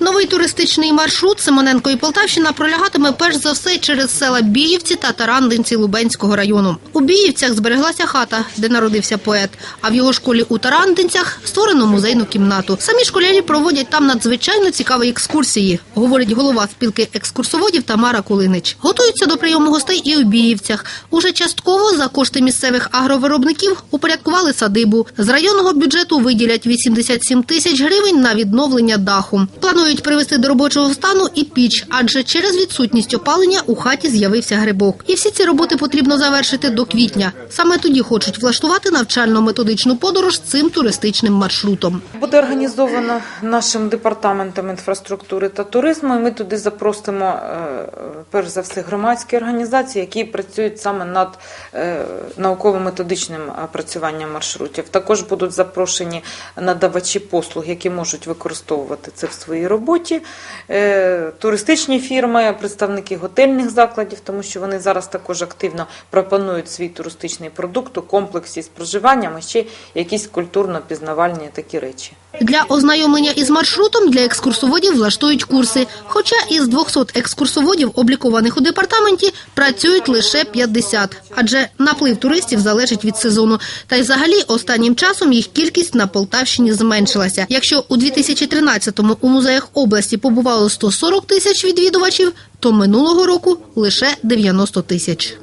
Новий туристичний маршрут Симоненко і Полтавщина пролягатиме перш за все через села Біївці та Тарандинці Лубенського району. У Біївцях збереглася хата, де народився поет. А в його школі у Тарандинцях створено музейну кімнату. Самі школярі проводять там надзвичайно цікаві екскурсії, говорить голова спілки екскурсоводів Тамара Кулинич. Готуються до прийому гостей і у Біївцях. Уже частково за кошти місцевих агровиробників упорядкували садибу. З районного бюджету виділять 87 тисяч гривень на відновлення даху. Планують привести до робочого стану і піч, адже через відсутність опалення у хаті з'явився грибок. І всі ці роботи потрібно завершити до квітня. Саме тоді хочуть влаштувати навчально-методичну подорож цим туристичним маршрутом. Буде організовано нашим департаментом інфраструктури та туризму. і Ми туди запросимо е, перш за все громадські організації, які працюють саме над е, науково-методичним опрацюванням маршрутів. Також будуть запрошені надавачі послуг, які можуть використовувати це в своїй роботі. Е, Туристичні фірми, представники готельних закладів, тому що вони зараз також активно пропонують свій туристичний продукт у комплексі з проживанням і ще якісь культурно-пізнавальні такі речі. Для ознайомлення із маршрутом для екскурсоводів влаштують курси. Хоча із 200 екскурсоводів, облікованих у департаменті, працюють лише 50. Адже наплив туристів залежить від сезону. Та й взагалі останнім часом їх кількість на Полтавщині зменшилася. Якщо у 2013-му у музеях області побувало 140 тисяч відвідувачів, то минулого року лише 90 тисяч.